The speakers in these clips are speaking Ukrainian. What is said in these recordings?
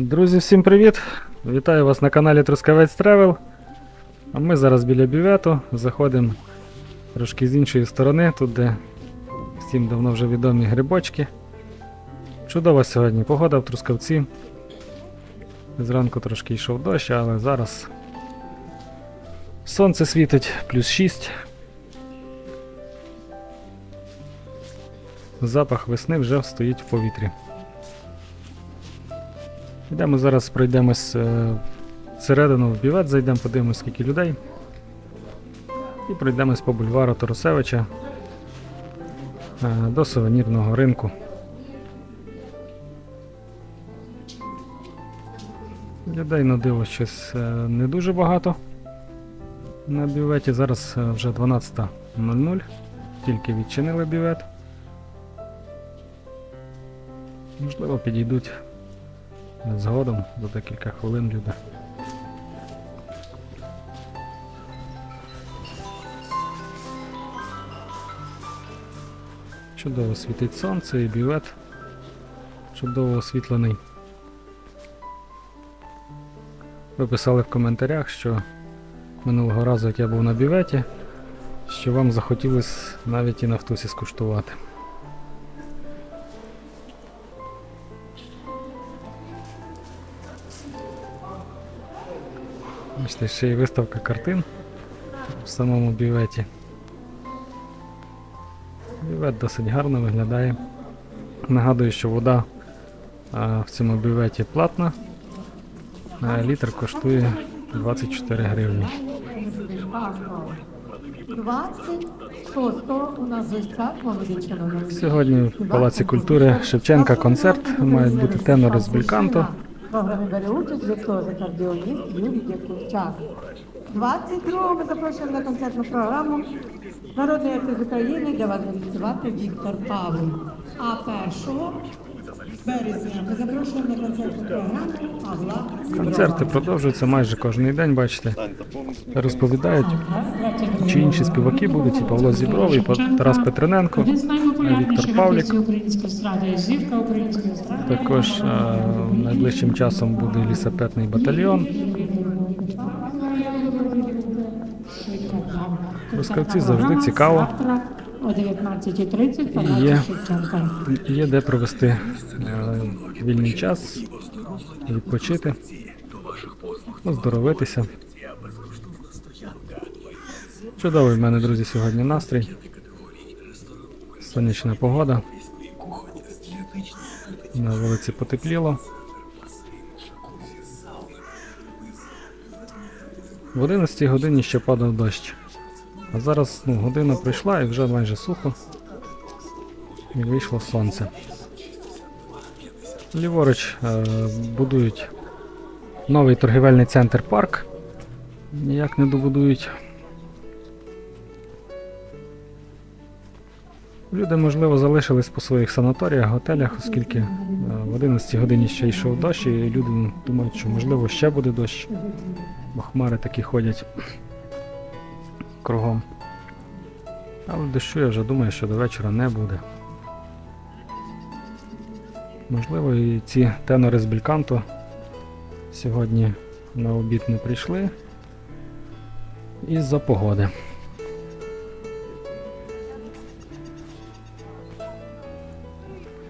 Друзі, всім привіт! Вітаю вас на каналі Трускавець Тревел. А ми зараз біля бювету заходимо трошки з іншої сторони, тут де всім давно вже відомі грибочки. Чудова сьогодні погода в Трускавці. Зранку трошки йшов дощ, але зараз сонце світить плюс 6. Запах весни вже стоїть в повітрі. Йдемо зараз пройдемось е, всередину в бівет, зайдемо, подивимось, скільки людей. І пройдемось по бульвару Торосевича е, до сувенірного ринку. Людей на диво щось е, не дуже багато. На бюветі зараз вже 12.00. Тільки відчинили бювет. Можливо, підійдуть Згодом за декілька хвилин люди. Чудово світить сонце і бювет. Чудово освітлений. Ви писали в коментарях, що минулого разу, як я був на бюветі, що вам захотілося навіть і на втусі скуштувати. Бачите, ще й виставка картин в самому бюветі. Бювет досить гарно виглядає. Нагадую, що вода в цьому бюветі платна. А літр коштує 24 гривні. 20, 100, 100 у нас. Сьогодні в Палаці культури Шевченка концерт. Мають бути тенори з бельканто. В програмі бере участь віртуозний кардіоніст Юрій Якурчак. 22-го ми запрошуємо на концертну програму Народний артист України для вас буде Віктор Павлів. А 1 березня ми запрошуємо на концертну програму Павла Концерти продовжуються майже кожен день, бачите. Розповідають, чи інші співаки будуть, і Павло Зібров, і Тарас Петрененко. Віктор Павлік. Також е, найближчим часом буде лісапетний батальйон. Трускавці завжди цікаво. О 19.30 палаці. Шевченка. Є де провести е, вільний час, відпочити, оздоровитися. Чудовий в мене, друзі, сьогодні настрій. Сонячна погода. На вулиці потепліло. В 11 годині ще падав дощ. А зараз ну, година пройшла і вже майже сухо. І вийшло сонце. Ліворуч е, будують новий торгівельний центр парк. Ніяк не добудують. Люди, можливо, залишились по своїх санаторіях, готелях, оскільки е, в 11 годині ще йшов дощ, і люди думають, що можливо ще буде дощ, бо хмари такі ходять кругом. Але дощу я вже думаю, що до вечора не буде. Можливо, і ці тенори з Бельканто сьогодні на обід не прийшли із-за погоди.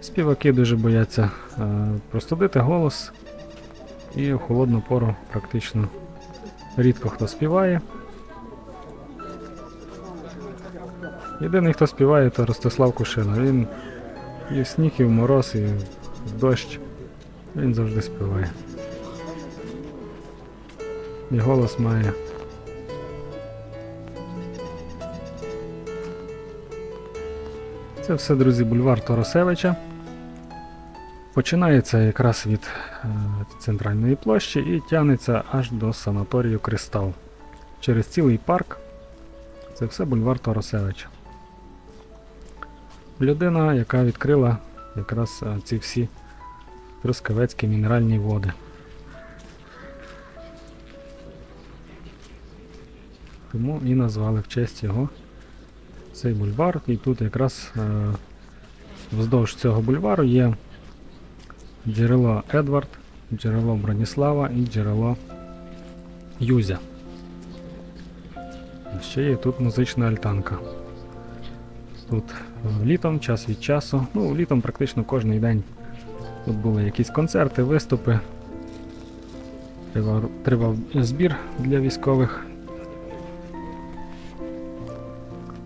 Співаки дуже бояться е, простудити голос, і в холодну пору практично рідко хто співає. Єдиний, хто співає, то Ростислав Кушина. Він і в сніг, і в мороз, і в дощ. Він завжди співає. І голос має. Це все, друзі, бульвар Торосевича. Починається якраз від е, центральної площі і тягнеться аж до санаторію Кристал. Через цілий парк. Це все бульвар Торосевича. Людина, яка відкрила якраз е, ці всі трускавецькі мінеральні води. Тому і назвали в честь його цей бульвар. І тут якраз е, вздовж цього бульвару є джерело Едвард, джерело Броніслава і джерело Юзя. Ще є тут музична альтанка. Тут е, літом, час від часу. Ну, літом практично кожен день тут були якісь концерти, виступи. Тривав, тривав збір для військових.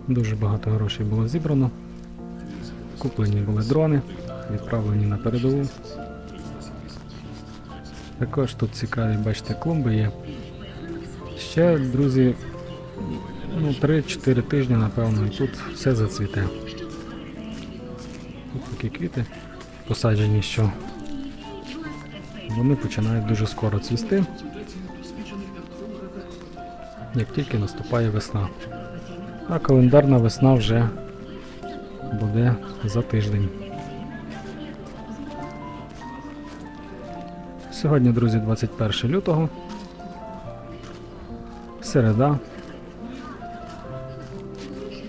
Дуже багато грошей було зібрано. Куплені були дрони, відправлені на передову. Також тут цікаві, бачите, клумби є. Ще, друзі, ну, 3-4 тижні, напевно, і тут все зацвіте. Тут такі квіти посаджені, що вони починають дуже скоро цвісти, як тільки наступає весна. А календарна весна вже буде за тиждень. Сьогодні, друзі, 21 лютого. Середа.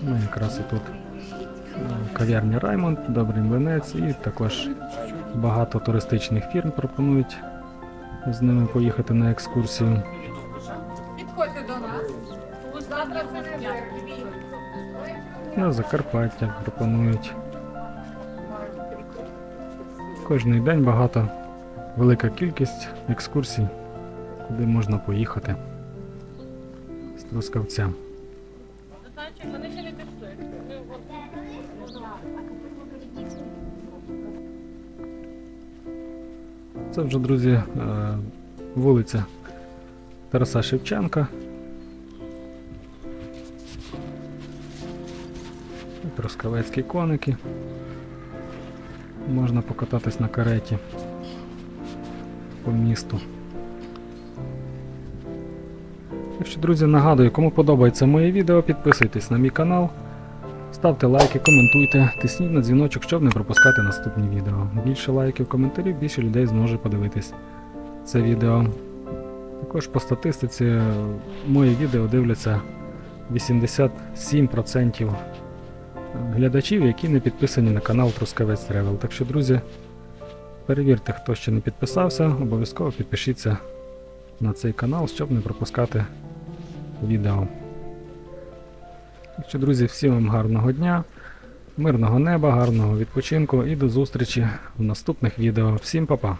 Ну, якраз і тут е, кав'ярня Раймонд, Добрий млинець і також багато туристичних фірм пропонують з ними поїхати на екскурсію. Підходьте до нас. Завтра На Закарпаття пропонують. Кожний день багато, велика кількість екскурсій, куди можна поїхати з Трускавця. Це вже, друзі, е, вулиця Тараса Шевченка. Трускавецькі коники. Можна покататись на кареті по місту. Так що, друзі, нагадую, кому подобається моє відео, підписуйтесь на мій канал, ставте лайки, коментуйте, тисніть на дзвіночок, щоб не пропускати наступні відео. Більше лайків, коментарів, більше людей зможе подивитись це відео. Також по статистиці моє відео дивляться 87% глядачів, які не підписані на канал Трускавець Тревел. Так що, друзі, перевірте, хто ще не підписався, обов'язково підпишіться на цей канал, щоб не пропускати відео. Що, друзі, всім вам гарного дня, мирного неба, гарного відпочинку і до зустрічі в наступних відео. Всім па-па!